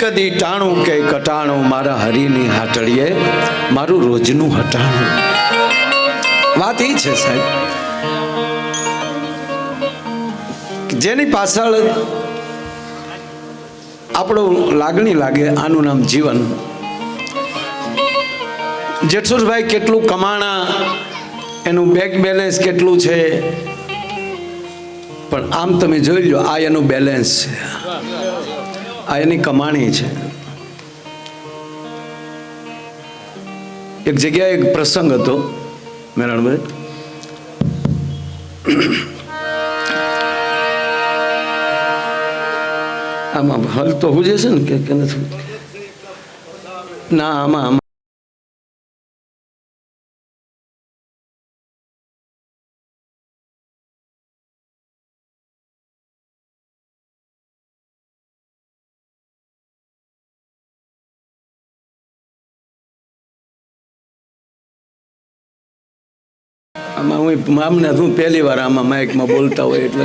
કદી ટાણું કે કટાણું, મારા હરિની હાટડીએ મારું રોજનું હટાણું. વાત એ છે સાહેબ જેની પાછળ આપણું લાગણી લાગે, આનું નામ જીવન. જેઠુરભાઈ કેટલું કમાણા, એનું બેંક બેલેન્સ કેટલું છે? પણ આમ તમે જોઈ લો, આ એનું બેલેન્સ છે. આ એની કમાણી છે. એક જગ્યાએ એક પ્રસંગ હતો, મેરણભાઈ. આમાં હલ તો હું છે ને કે નથી. ના, આમાં આમાં હું આમને હું પહેલી વાર આમાં માઇકમાં બોલતા હોય એટલે.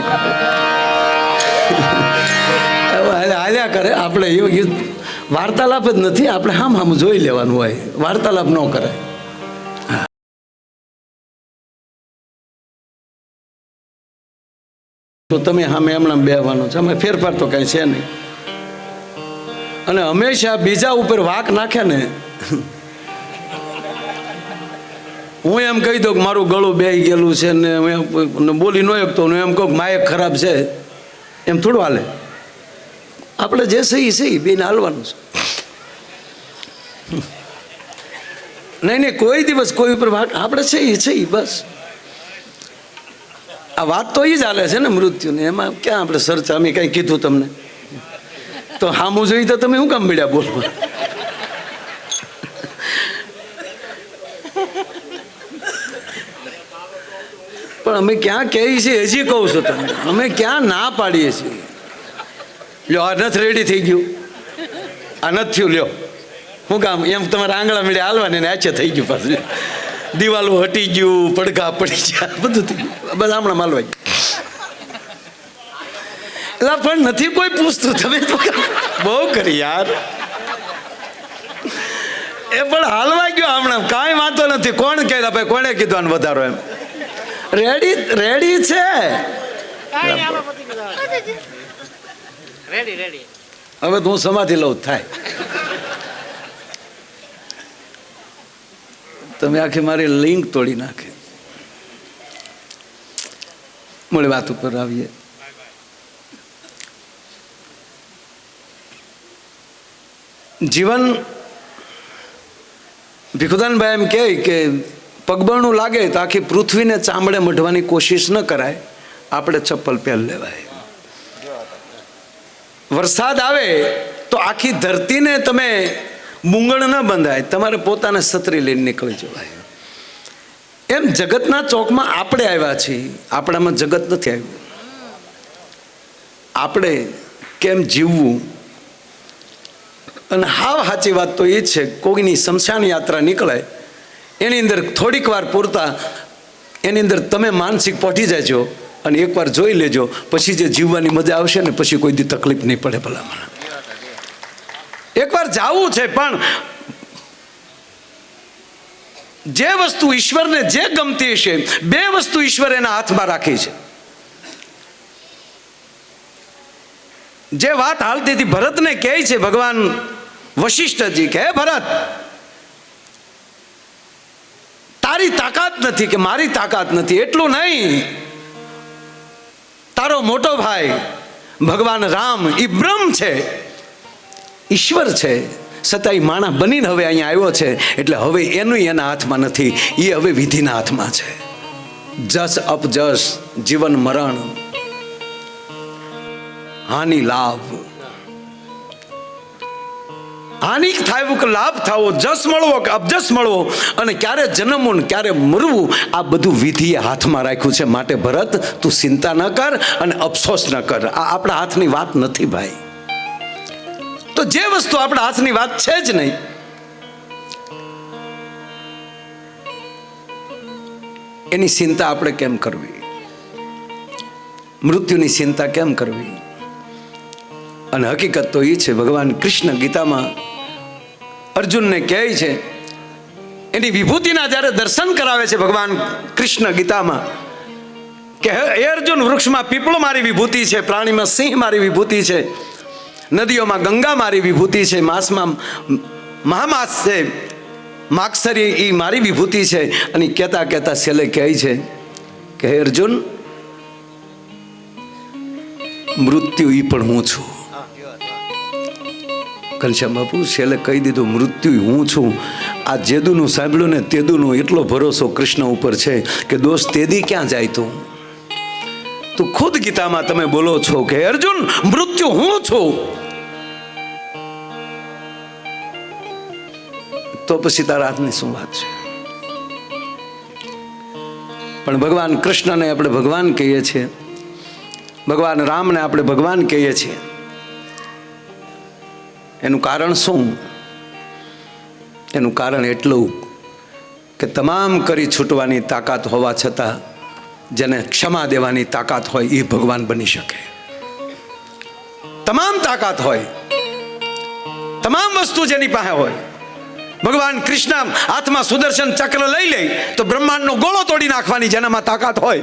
હાલ્યા કરે. આપણે વાર્તાલાપ જ નથી, આપણે હામ હામ જોઈ લેવાનું હોય. વાર્તાલાપ ન કરે. તો તમે સામે હમણાં બેહવાનું છે. અમે ફેરફાર તો કાંઈ છે નહીં. અને હંમેશા બીજા ઉપર વાક નાખે ને હું એમ કહી દઉં કે મારું ગળું બે ગયેલું છે ને બોલી ન શકતો હું એમ કહું માયક ખરાબ છે. એમ થોડું હાલે. આપણે જે સહી સહી બેને હાલવાનું છે. નહીં નહીં, કોઈ દિવસ કોઈ ઉપર આપણે છે એ છે બસ. આ વાત તો એ જ હાલે છે ને મૃત્યુની. એમાં ક્યાં આપણે ચર્ચા અમે કંઈ કીધું તમને? તો હામું જોઈ તો તમે શું કામ મળ્યા બોલવા? પણ અમે ક્યાં કહીએ છીએ હજી કહું છું તમે અમે ક્યાં ના પાડીએ છીએ. લ્યો, આ નથી રેડી થઈ ગયું. આ નથી થયું, લ્યો. શું કામ, એમ તમારા આંગળા મીડે હાલવાની ને આચે થઈ ગયું પાછું. દિવાલો હટી ગયું, પડઘા પડી ગયા, બધું થઈ ગયું. બધા હમણાં માલવાઈ. એટલે પણ નથી કોઈ પૂછતું, તમે તો બહુ કરી યાર. એ પણ હાલવા ગયો હમણાં કાંઈ વાંધો નથી. કોણ કહે ભાઈ, કોણે કીધું આને વધારો એમ? રેડી રેડી છે? રેડી રેડી હવે તો હું સમાધિ લઉં થાય. તમે આખી મારી લિંક તોડી નાખે. મૂળ વાત ઉપર આવીએ. જીવન ભીખુદાનભાઈ એમ કહે કે પગબરણું લાગે તો આખી પૃથ્વીને ચામડે મઢવાની કોશિશ ન કરાય. આપણે ચપ્પલ પહેર લેવાય. વરસાદ આવે તો આખી ધરતીને તમે મૂંગણ ન બંધાય, તમારે પોતાને છત્રી લઈને નીકળી જવાય. એમ જગતના ચોકમાં આપણે આવ્યા છીએ. આપણામાં જગત નથી આવ્યું. આપણે કેમ જીવવું? અને હાવ સાચી વાત તો એ છે, કોઈની શમશાન યાત્રા નીકળે એની અંદર થોડીક વાર પૂરતા, એની અંદર તમે માનસિક પહોંચી જાજો અને એકવાર જોઈ લેજો. પછી જે જીવવાની મજા આવશે ને પછી કોઈ દી તકલીફ નહીં પડે ભલામણ. એકવાર જાવું છે, પણ જે વસ્તુ ઈશ્વરને જે ગમતી હશે, બે વસ્તુ ઈશ્વર એના હાથમાં રાખી છે. જે વાત હાલતી હતી ભરતને કહે છે, ભગવાન વશિષ્ઠજી કે ભરત તારી તાકાત નથી કે મારી તાકાત નથી, એટલું નહીં. તારો મોટો ભાઈ ભગવાન રામ એ બ્રહ્મ છે, ઈશ્વર છે છતાંય માણા બનીને હવે અહીંયા આવ્યો છે, એટલે હવે એનું એના હાથમાં નથી એ હવે વિધિના હાથમાં છે. જસ અપ જસ જીવન મરણ, હાનિ લાભ. હાનિ થાય કે લાભ થવો, જસ મળવો કે અબજસ મળવો અને ક્યારે જન્મવું ક્યારે મરવું, આ બધું વિધિએ હાથમાં રાખ્યું છે. માટે ભરત, તું ચિંતા ન કર અને અફસોસ ન કર. આ આપણા હાથની વાત નથી ભાઈ. તો જે વસ્તુ આપણા હાથની વાત છે જ નહીં. એની ચિંતા આપણે કેમ કરવી? મૃત્યુની ચિંતા કેમ કરવી? અને હકીકત તો એ છે, ભગવાન કૃષ્ણ ગીતામાં અર્જુનને કહે છે, એની વિભૂતિના જ્યારે દર્શન કરાવે છે ભગવાન કૃષ્ણ ગીતામાં, કે હે અર્જુન, વૃક્ષમાં પીપળો મારી વિભૂતિ છે, પ્રાણીમાં સિંહ મારી વિભૂતિ છે, નદીઓમાં ગંગા મારી વિભૂતિ છે, માસમાં મહામાસ છે માક્ષરી એ મારી વિભૂતિ છે. અને કહેતા કહેતા છેલ્લે કહે છે કે, હે અર્જુન, મૃત્યુ એ પણ હું છું. ઘનશ્યામ બાપુ છેલ્લે કહી દીધું મૃત્યુ હું છું. આ જેદુનું સાંભળ્યું ને તેદુનું એટલો ભરોસો કૃષ્ણ ઉપર છે કે દોસ્ત તેદી ક્યાં જાય તું? તું ખુદ ગીતામાં તમે બોલો છો કે, અર્જુન, મૃત્યુ હું છું. તો પછી તારા હાથની શું વાત છે? પણ ભગવાન કૃષ્ણને આપણે ભગવાન કહીએ છીએ. ભગવાન રામને આપણે ભગવાન કહીએ છીએ. એનું કારણ શું? એનું કારણ એટલું કે તમામ કરી છૂટવાની તાકાત હોવા છતાં જેને ક્ષમા દેવાની તાકાત હોય એ ભગવાન બની શકે. તમામ તાકાત હોય, તમામ વસ્તુ જેની પાસે હોય, ભગવાન કૃષ્ણ હાથમાં સુદર્શન ચક્ર લઈ લે તો બ્રહ્માંડનો ગોળો તોડી નાખવાની જેનામાં તાકાત હોય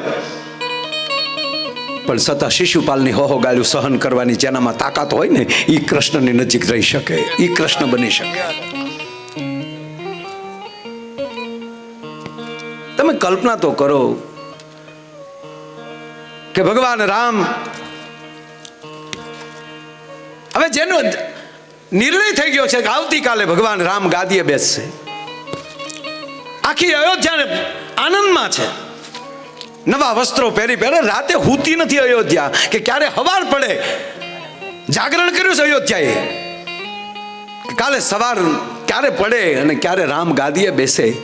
પણ છતાં શિશુપાલની હોહો ગાળ્યું સહન કરવાની જેનામાં તાકાત હોય ને એ કૃષ્ણની નજીક રહી શકે. એ કૃષ્ણ બની શકે. તમે કલ્પના તો કરો કે ભગવાન રામ હવે જેનો નિર્ણય થઈ ગયો છે કે આવતીકાલે ભગવાન રામ ગાદીએ બેસશે. આખી અયોધ્યા આનંદમાં છે. નવા વસ્ત્રો પહેરી પહેરે, રાતે હુતી નથી અયોધ્યા, કે ક્યારે હવાર પડે. જાગરણ કર્યું છે અયોધ્યાએ. કાલે સવાર ક્યારે પડે અને ક્યારે રામ ગાદીએ બેસે.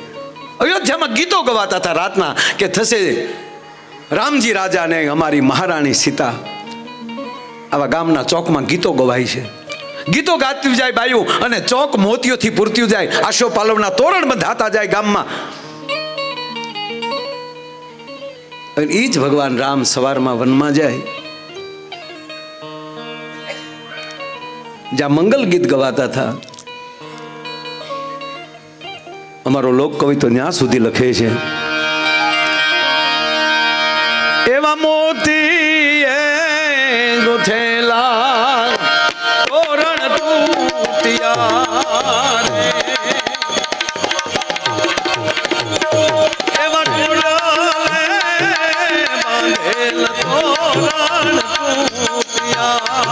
અયોધ્યામાં ગીતો ગવાતા હતા રાતના, કે થશે રામજી રાજાને અમારી મહારાણી સીતા. આવા ગામના ચોકમાં ગીતો ગવાય છે. ગીતો ગાતી જાય બાયું અને ચોક મોતીઓથી પૂરતું જાય. આશો પાલવના તોરણ બંધાતા જાય ગામમાં. અને એ જ ભગવાન રામ સવારમાં વનમાં જાય. જ્યાં મંગલ ગીત ગવાતા હતા, અમારો લોક કવિ તો ત્યાં સુધી લખે છે. એવા મોતી ગુથેલા તોરણ તૂટ્યા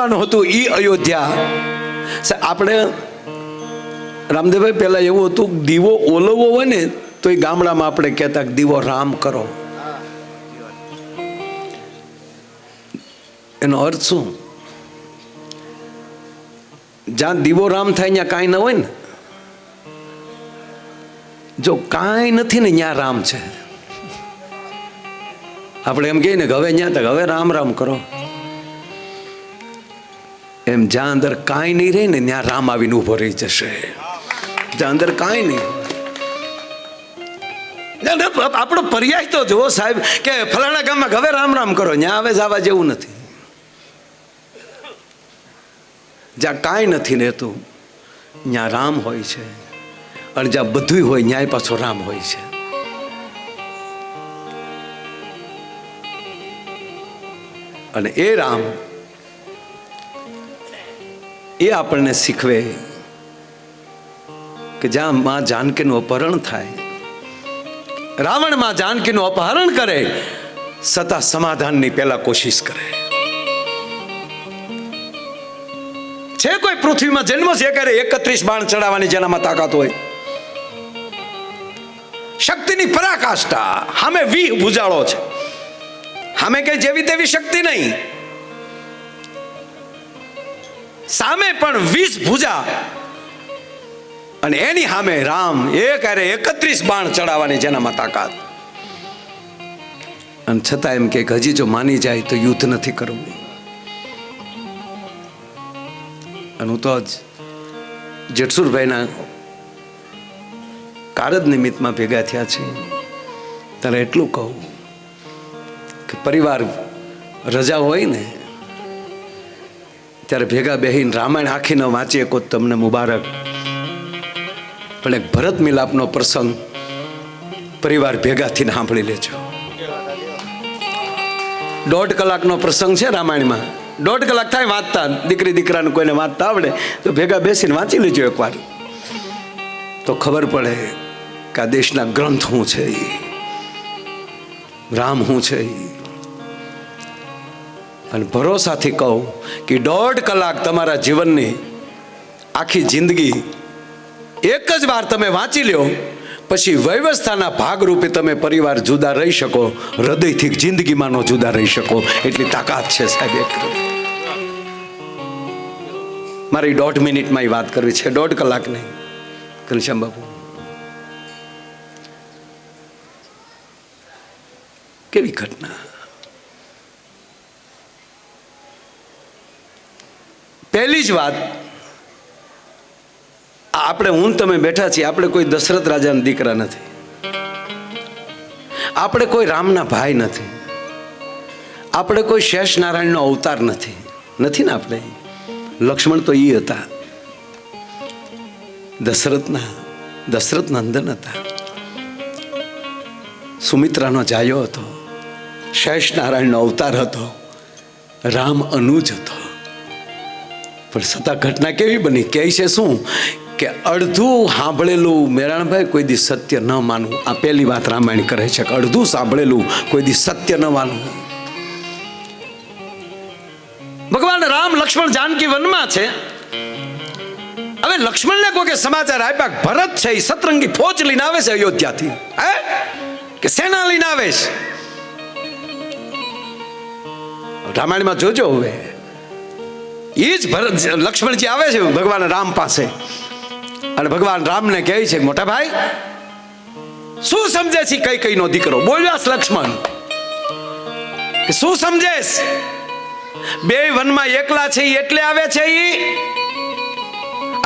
સ્વાગત હતું એ અયોધ્યા. આપણે રામદેવભાઈ, પહેલાં એવું હતું, દીવો ઓલવવો હોય ને, તો એ ગામડામાં આપણે કહેતા દીવો રામ કરો. એનો અર્થ શું? જ્યાં દીવો રામ થાય, ત્યાં કાંઈ ન હોય ને. જો કાંઈ નથી ને, ત્યાં રામ છે. આપણે એમ કહીએ ને કે હવે ત્યાં તક, હવે રામ રામ કરો. એમ જ્યાં અંદર કાંઈ નહીં રહે ને, ત્યાં રામ આવીને ઊભો રહી જશે. જ્યાં અંદર કાંઈ નહીં. આપણો પર્યાય તો જુઓ સાહેબ, કે ફલાણા ગામમાં હવે રામ રામ કરો ત્યાં હવે જવા જેવું નથી. જ્યાં કાંઈ નથી રહેતું ત્યાં રામ હોય છે. અને જ્યાં બધું હોય, ન્યાય પાછો રામ હોય છે. અને એ રામ એ આપણને શીખવે કે જ્યાં માં જાનકીનું અપહરણ થાય રાવણમાં જાનકીનું અપહરણ કરે છતાં સમાધાનની પહેલા કોશિશ કરે. છે કોઈ પૃથ્વીમાં જન્મ છે કરે એકત્રીસ બાણ ચડાવવાની જેનામાં તાકાત હોય? શક્તિની પરાકાષ્ઠા. સામે વીહ ભુજાળો છે. સામે કઈ જેવી તેવી શક્તિ નહીં. સામે પણ વીસ ભુજા. અને એની સામે રામ એક અરે એકત્રીસ બાણ ચડાવવાની જેનામાં તાકાત. અને છતાં એમ કે હજી જો માની જાય તો યુદ્ધ નથી કરવું. અને હું તો જ જેઠસુરભાઈના કારજ નિમિત્તમાં ભેગા થયા છે. ત્યારે એટલું કહું કે પરિવાર રજા હોય ને ત્યારે ભેગા બેહીને રામાયણ આખી ન વાંચી શકો તમને મુબારક. પણ એક ભરત મિલાપનો પ્રસંગ પરિવાર ભેગા થઈને સાંભળી લેજો. દોઢ કલાકનો પ્રસંગ છે રામાયણમાં. દોઢ કલાક થાય વાંચતા. દીકરી દીકરાને કોઈને વાંચતા આવડે તો ભેગા બેસીને વાંચી લેજો એકવાર. તો ખબર પડે કે આ દેશના ગ્રંથ શું છે. રામ શું છે. અને ભરોસાથી કહું કે દોઢ કલાક તમારા જીવનની આખી જિંદગી એક જ વાર તમે વાંચી લ્યો, પછી વ્યવસ્થાના ભાગરૂપે તમે પરિવાર જુદા રહી શકો, હૃદયથી જિંદગીમાં નો જુદા રહી શકો. એટલી તાકાત છે સાહેબ, એક મારી દોઢ મિનિટમાં એ વાત કરવી છે, દોઢ કલાક નહીં. ઘનશ્યામ બાબુ કેવી ઘટના? પહેલી જ વાત આપણે હું તમે બેઠા છીએ, આપણે કોઈ દશરથ રાજાના દીકરા નથી. આપણે કોઈ રામના ભાઈ નથી. આપણે કોઈ શેષ નારાયણનો અવતાર નથી. નથી ને આપણે? લક્ષ્મણ તો એ હતા. દશરથના દશરથ નંદન હતા. સુમિત્રાનો જાયો હતો. શેષ નારાયણનો અવતાર હતો. રામ અનુજ હતો. પણ છતાં ઘટના કેવી બની? કહે છે શું? કે અડધું સાંભળેલું મેરાણભાઈ કોઈ દી સત્ય ન માનવું આ પહેલી વાત રામાયણ કરે છે કે અડધું સાંભળેલું કોઈ દી સત્ય ન માનવું ભગવાન રામ લક્ષ્મણ જાનકી વનમાં છે. હવે લક્ષ્મણને કોઈ સમાચાર આપ્યા ભરત છે એ સતરંગી ફોજ લઈને આવે છે અયોધ્યાથી. હે? કે સેના લઈને આવે છે? રામાયણમાં જોજો હવે. એ જ ભરત લક્ષ્મણજી આવે છે ભગવાન રામ પાસે. અને ભગવાન રામને કહે છે, મોટા ભાઈ, શું સમજે છે કઈ કઈ નો દીકરો? બોલ્યાસ લક્ષ્મણ. શું સમજેશ? બે વનમાં એકલા છે એટલે આવે છે ઈ?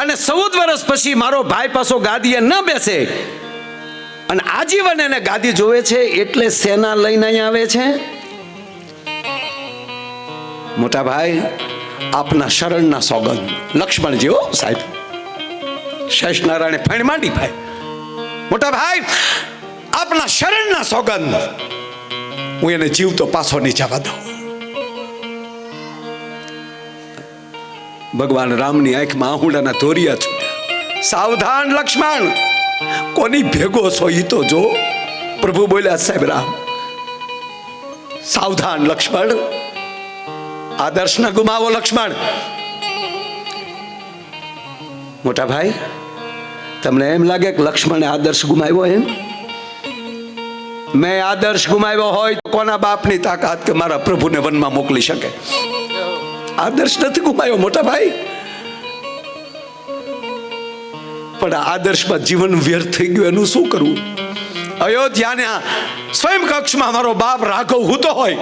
અને ચૌદ વર્ષ પછી મારો ભાઈ પાછો ગાદીએ ન બેસે. અને આજીવન એને ગાદી જોવે છે એટલે સેના લઈને અહીંયા આવે છે? મોટા ભાઈ આપના શરણના સોગંદ. લક્ષ્મણ જેવો સાહેબ. શેષ નારાયણે ફાણી માંડી, ભાઈ. મોટા ભાઈ, આપના શરણના સોગંદ. હું એને જીવતો પાછો નહીં જવા દઉં. ભગવાન રામની આંખમાં આહુડાના ધોરિયા છું સાવધાન, લક્ષ્મણ. કોની ભેગો છો ઈ તો જો. પ્રભુ બોલ્યા, સાહેબ રામ. સાવધાન, લક્ષ્મણ. આદર્શ ન ગુમાવો, લક્ષ્મણ. મોટા ભાઈ, તમને એમ લાગે કે લક્ષ્મણે આદર્શ ગુમાવ્યો એમ? મેં આદર્શ ગુમાવ્યો હોય તો કોના બાપની તાકાત કે મારા પ્રભુને વનમાં મોકલી શકે? આદર્શ નથી ગુમાવ્યો, મોટા ભાઈ. પણ આદર્શમાં જીવન વ્યર્થ થઈ ગયું, એનું શું કરવું? અયોધ્યાને સ્વયં કક્ષમાં મારો બાપ રાઘવ હૂતો હોય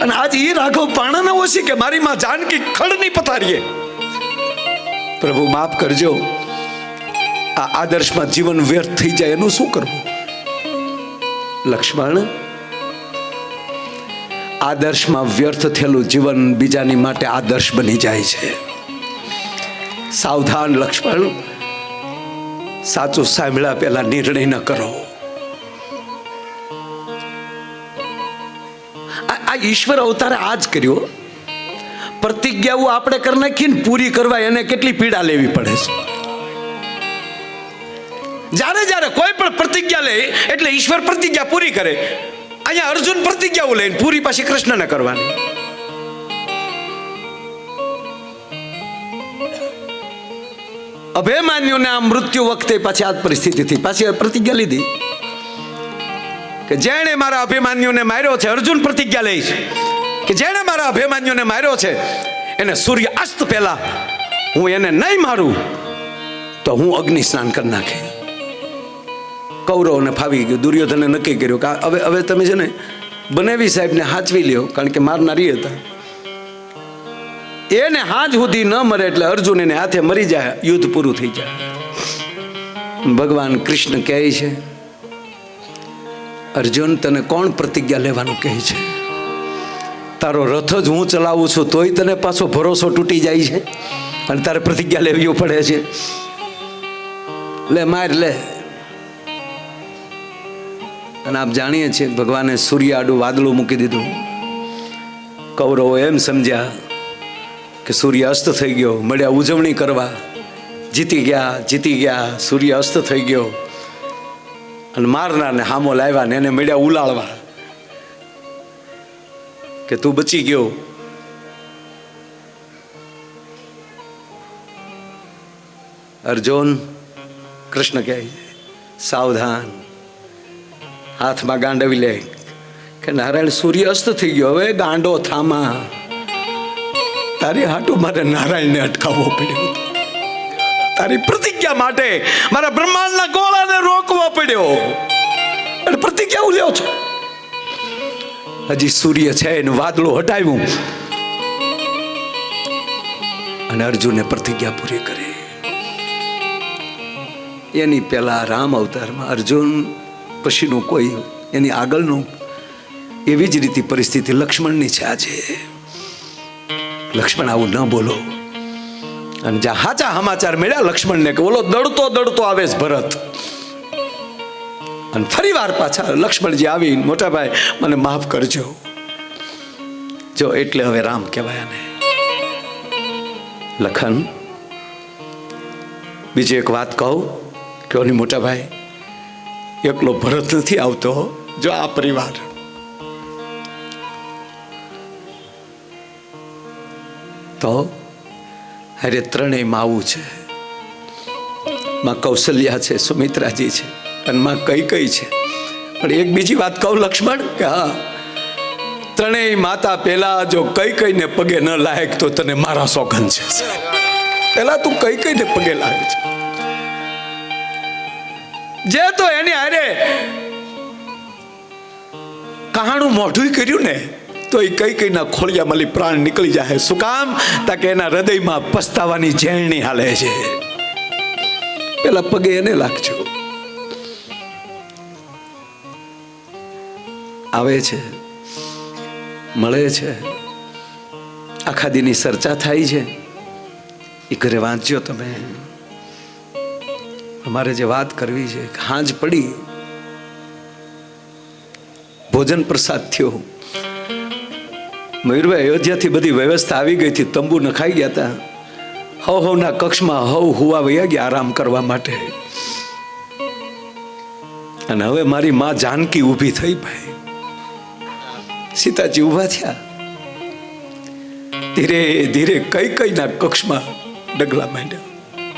અને આજ એ રાઘવ પાણાના ઓછી કે મારી માં જાનકી ખડની પથારીએ. પ્રભુ માફ કરજો. આ આદર્શમાં જીવન વ્યર્થ થઈ જાય એનું શું કરવું? લક્ષ્મણ, આદર્શમાં વ્યર્થ થયેલું જીવન બીજાની માટે આદર્શ બની જાય છે. સાવધાન લક્ષ્મણ, સાચું સાંભળ્યા પહેલા નિર્ણય ન કરો. આ ઈશ્વર અવતારે આ જ કર્યો. પ્રતિજ્ઞાઓ આપણે કરી નાખીને પૂરી કરવા એને કેટલી પીડા લેવી પડે છે. જ્યારે જ્યારે કોઈ પણ પ્રતિજ્ઞા લે, એટલે ઈશ્વર પ્રતિજ્ઞા પૂરી કરે. અહીંયા અર્જુન પ્રતિજ્ઞાઓ લઈને પૂરી પાછી કૃષ્ણને કરવાની. અભિમાન્યુને આ મૃત્યુ વખતે પાછી આ પરિસ્થિતિથી પરિસ્થિતિ પાછી પ્રતિજ્ઞા લીધી. કે જેણે મારા અભિમાન્યુને માર્યો છે, અર્જુન પ્રતિજ્ઞા લઈશ કે જેણે મારા અભિમાન્યુને માર્યો છે, એને સૂર્ય અસ્ત પહેલા હું એને નહીં મારું, તો હું અગ્નિ સ્નાન કરી નાખે. કૌરવને ફાવી ગયું, દુર્યોધને નક્કી કર્યું કે હવે હવે તમે છે ને બનેવી સાહેબને હાચવી લ્યો, કારણ કે મારનારી હતા. એને હાજ સુધી ન મરે એટલે અર્જુન એને હાથે મરી જાય, યુદ્ધ પૂરું થઈ જાય. ભગવાન કૃષ્ણ કહે છે અર્જુન, તને કોણ પ્રતિજ્ઞા લેવાનું કહે છે? તારો રથ જ હું ચલાવું છું, તોય તને પાછો ભરોસો તૂટી જાય છે. અને તારે પ્રતિજ્ઞા લેવી પડે છે. લે, માર, લે. અને આપ જાણીએ છીએ ભગવાને સૂર્ય આડું વાદળું મૂકી દીધું. કૌરવો એમ સમજ્યા કે સૂર્ય અસ્ત થઈ ગયો, મળ્યા ઉજવણી કરવા. જીતી ગયા જીતી ગયા, સૂર્ય અસ્ત થઈ ગયો. અને મારનારને હામો લાવ્યા ને એને મળ્યા ઉલાળવા. કે તું બચી ગયો. અર્જુન, કૃષ્ણ કહે, સાવધાન, હાથમાં ગાંડવી લે. કે નારાયણ સૂર્ય અસ્ત થઈ ગયો, હવે ગાંડો થામા. તારી હાટુ મારે નારાયણને અટકાવવો પડ્યો. તારી પ્રતિજ્ઞા માટે મારા બ્રહ્માંડના ગોળાને રોકવો પડ્યો. અને પ્રતિજ્ઞા લ્યો છો. હજી સૂર્ય છે એનું વાદળું હટાવ્યું. અને અર્જુને પ્રતિજ્ઞા પૂરી કરી. એની પહેલા રામ અવતારમાં અર્જુન, પછીનું કોઈ એની આગળનું, એવી જ રીતે પરિસ્થિતિ લક્ષ્મણની છે આજે. લક્ષ્મણ આવું ન બોલો. અને જ્યાં હાચા સમાચાર મળ્યા, લક્ષ્મણને કે બોલો દડતો દડતો આવે છે ભરત. અને ફરી વાર પાછા લક્ષ્મણજી આવી મોટાભાઈ, મને માફ કરજો. જો એટલે હવે રામ કહેવાય ને લખન, બીજી એક વાત કહું કે ઓની મોટાભાઈ, એકલો ભરત નથી આવતો જો આ પરિવાર. તો અરે ત્રણેય માવું છે. માં કૌશલ્યા છે, સુમિત્રાજી છે. અને કઈ કઈ છે. પણ એક બીજી વાત કહું લક્ષ્મણ, કે હા, ત્રણેય માતા પહેલા જો કઈ કઈને પગે ન લાયક તો તને મારા સોગન છે. પહેલા તું કઈ કઈને પગે લાગે છે. જે તો એની હારે કહાણું મોઢું કર્યું ને, તો એ કઈ કઈના ખોળિયામાંથી પ્રાણ નીકળી જાય શું કામ? તાકે એના હૃદયમાં પસ્તાવાની ઝેરણી હાલે છે. પેલા પગે એને લાગજો. આવે છે, મળે છે, આખા દીની ચર્ચા થાય છે, એ ઘરે વાંચ્યો તમે. અમારે જે વાત કરવી છે હાંજ પડી, ભોજન પ્રસાદ થયો. મયુરભાઈ અયોધ્યાથી બધી વ્યવસ્થા આવી ગઈ હતી, તંબુ નખાઈ ગયા હતા. હવ હવના કક્ષમાં હવ હુવા વયા ગયા આરામ કરવા માટે. અને હવે મારી માં જાનકી ઊભી થઈ ભાઈ. સીતાજી ઊભા થયા. ધીરે ધીરે કઈ કઈના કક્ષમાં ડગલા માંડ્યા.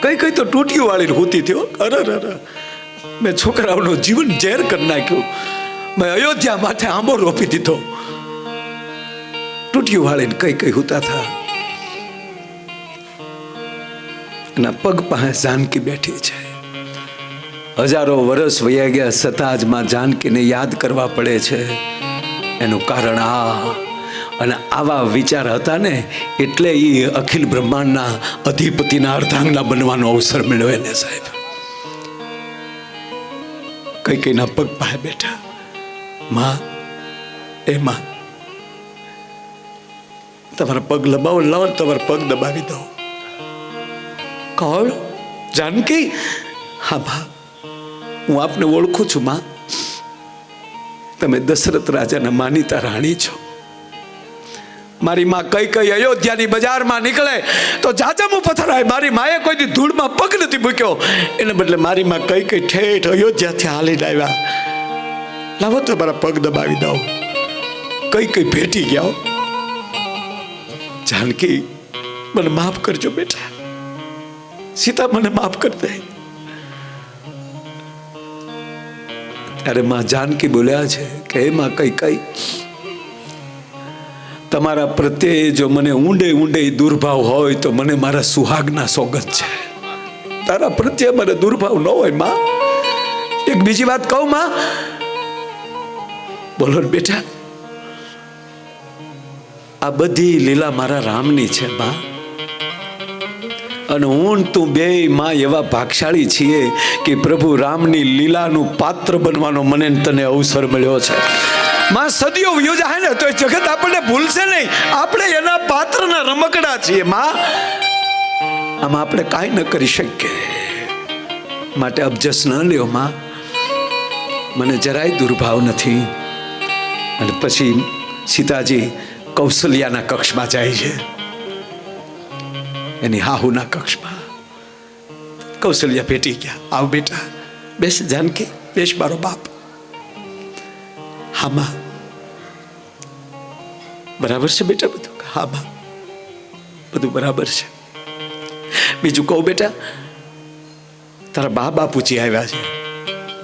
કઈ કઈ તો ટૂટીઓ વાળી હોતી થયો. અરે અરે મેં છોકરાઓનું જીવન ઝેર કરી નાખ્યું. મેં અયોધ્યા માથે આંબો રોપી દીધો. ટૂટીઓ વાળીને કઈ કઈ હોતા થા એના પગ પાસે જાનકી બેઠી છે. હજારો વર્ષ વયા ગયા છતાં જ જાનકીને યાદ કરવા પડે છે. એનું કારણ આ. અને આવા વિચાર હતા ને, એટલે એ અખિલ બ્રહ્માંડના અધિપતિના અર્ધાંગના બનવાનો અવસર મેળવે ને સાહેબ. કઈ કઈના પગ પાસે બેઠા. માં, એ માં, તમારા પગ લબાવો લાવો તમારા પગ દબાવી દો. કોણ? જાનકી? હા ભા હું આપને ઓળખું છું, માં. તમે દશરથ રાજાના માનીતા રાણી છો. મારી માં કઈ કઈ અયોધ્યાની બજારમાં નીકળે તો જાજમું પથરાય. મારી માએ કોઈ દી ધૂળમાં પગ નથી મૂક્યો. એને બદલે મારી માં કઈ કઈ ઠેઠ અયોધ્યાથી હાલીને આવ્યા. લાવો તો મારા પગ દબાવી દો કઈ કઈ ભેટી ગયા. જાનકી, મને માફ કરજો બેટા. સીતા મને માફ કરી દે. ત્યારે માં જાનકી બોલ્યા છે કે એમાં કઈ કઈ તમારા પ્રત્યે જો મને ઊંડે ઊંડે દુર્ભાવ હોય તો મને મારા સુહાગના સોગત છે. તારા પ્રત્યે મને દુર્ભાવ ન હોય, માં. એક બીજી વાત કહું, માં. બોલો બેટા, આ બધી લીલા મારા રામની છે, માં. અને હું તું બે માં એવા ભાગશાળી છીએ કે પ્રભુ રામની લીલાનું પાત્ર બનવાનો મને તને અવસર મળ્યો છે. માં સદીઓ યોજાય ને, તો એ જગત આપણને ભૂલશે નહીં. આપણે એના પાત્રના રમકડા છીએ, માં. આમાં આપણે કાંઈ ન કરી શકીએ. માટે અબજસ ન લ્યો, માં. મને જરાય દુર્ભાવ નથી. અને પછી સીતાજી કૌશલ્યાના કક્ષમાં જાય છે. એની હાહુના કક્ષમાં. કૌશલ્યા ભેટી ગયા. આવ બેટા, બેસ જાનકી, બેસ મારો બાપ. હામાં બરાબર છે બેટા બધું? હા બધું બરાબર છે. બીજું કહું બેટા, તારા બા બાપુજી આવ્યા છે,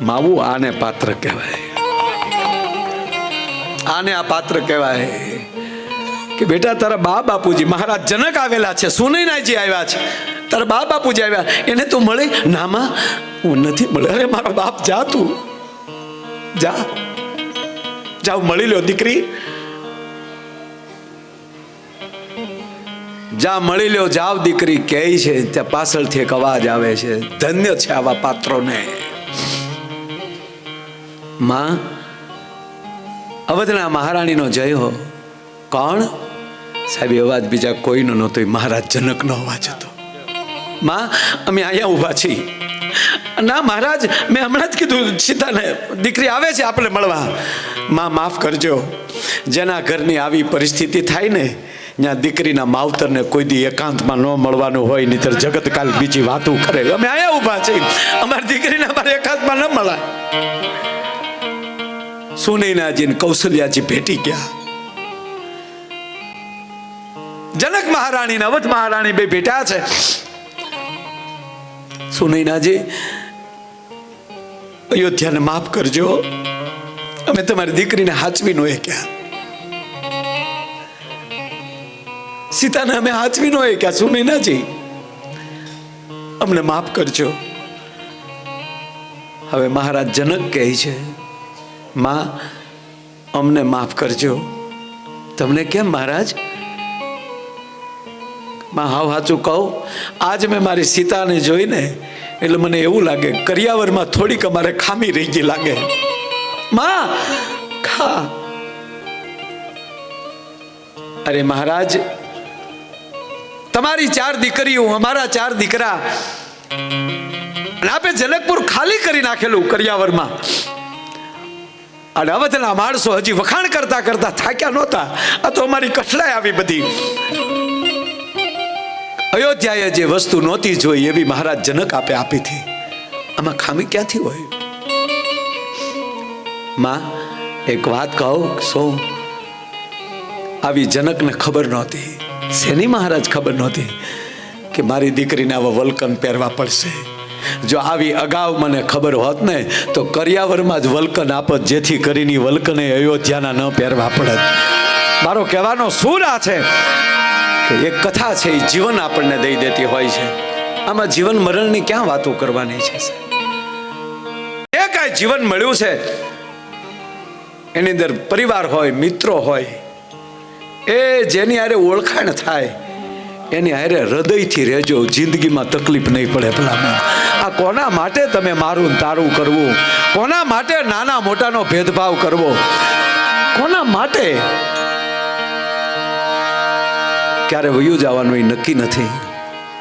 માવું આને પાત્ર કહેવાય. આને આ પાત્ર કહેવાય. કે બેટા, તારા બા બાપુજી મહારાજ જનક આવેલા છે, સુનૈનાજી આવ્યા છે. તારા બા બાપુજી આવ્યા. એને તું મળે? નામાં હું નથી મળે અરે, મારો બાપ, જા તું. જા. જાવ મળી લ્યો, દીકરી. જા, મળી લ્યો, જાવ, દીકરી. કહે છે, ત્યાં પાછળથી એક અવાજ આવે છે. ધન્ય છે આવા પાત્રોને. માં, અવધના મહારાણીનો જય હો. કોણ? સાહેબ, એ અવાજ બીજા કોઈનો નહોતો, એ મહારાજ જનકનો અવાજ હતો. માં, અમે અહીંયા ઊભા છીએ. ના, મહારાજ, મેં હમણાં જ કીધું, સીતાને, દીકરી આવે છે આપણે મળવા. માં, માફ કરજો. જેના ઘરની આવી પરિસ્થિતિ થાય ને, ત્યાં દીકરીના માવતરને કોઈ દી એકાંતમાં ન મળવાનું હોય નહીતર જગત કાલ બીજી વાતો કરે. અમે અહીંયા ઊભા છીએ. અમારી દીકરીને અમારે એકાંતમાં ન મળાય. સુનૈનાજી ને કૌશલ્યાજી ભેટી ગયા. જનક મહારાણી ને અવધ મહારાણી બે ભેટ્યા છે. સુનૈનાજી, અયોધ્યાને માફ કરજો. અમે તમારી દીકરીને હાચવી નો ક્યાં? સીતાને અમે હાચવી નો ક્યાં? સુનૈનાજી, અમને માફ કરજો. હવે મહારાજ જનક કહે છે, માં, અમને માફ કરજો. તમને કેમ મહારાજ? માં હાવ સાચું કહું, આજ મેં મારી સીતાને જોઈને એટલે મને એવું લાગે, કરિયાવરમાં થોડીક અમારે ખામી રહી ગઈ લાગે. માં, ખા. અરે મહારાજ, તમારી ચાર દીકરીઓ, અમારા ચાર દીકરા આપે જનકપુર ખાલી કરી નાખેલું કરિયાવરમાં. અને અવધના માણસો હજી વખાણ કરતા કરતા થાક્યા નહોતા. આ તો અમારી કઠલાઈ આવી બધી. અયોધ્યાએ જે વસ્તુ નહોતી જોઈ એવી મહારાજ જનક આપે આપી હતી. આમાં ખામી ક્યાંથી હોય? માં, એક વાત કહું શું? આવી જનકને ખબર નહોતી. શેની મહારાજ ખબર નહોતી? કે મારી દીકરીને આવા વલ્કન પહેરવા પડશે. જો આવી અગાઉ મને ખબર હોત ને, તો કરિયાવરમાં જ વલ્કન આપત જેથી કરીને વલકને અયોધ્યાના ન પહેરવા પડત. મારો કહેવાનો આ છે? કે એક કથા છે, એ જીવન આપણને દઈ દેતી હોય છે. આમાં જીવન મરણની ક્યાં વાતો કરવાની છે? જે કાંઈ જીવન મળ્યું છે, એની અંદર પરિવાર હોય, મિત્રો હોય, એ જેની હારે ઓળખાણ થાય, એની હારે હૃદયથી રહેજો, જિંદગીમાં તકલીફ નહીં પડે ભલામણ. આ કોના માટે તમે મારું તારું કરવું? કોના માટે નાના મોટાનો ભેદભાવ કરવો? કોના માટે ક્યારે વયું જવાનું એ નક્કી નથી.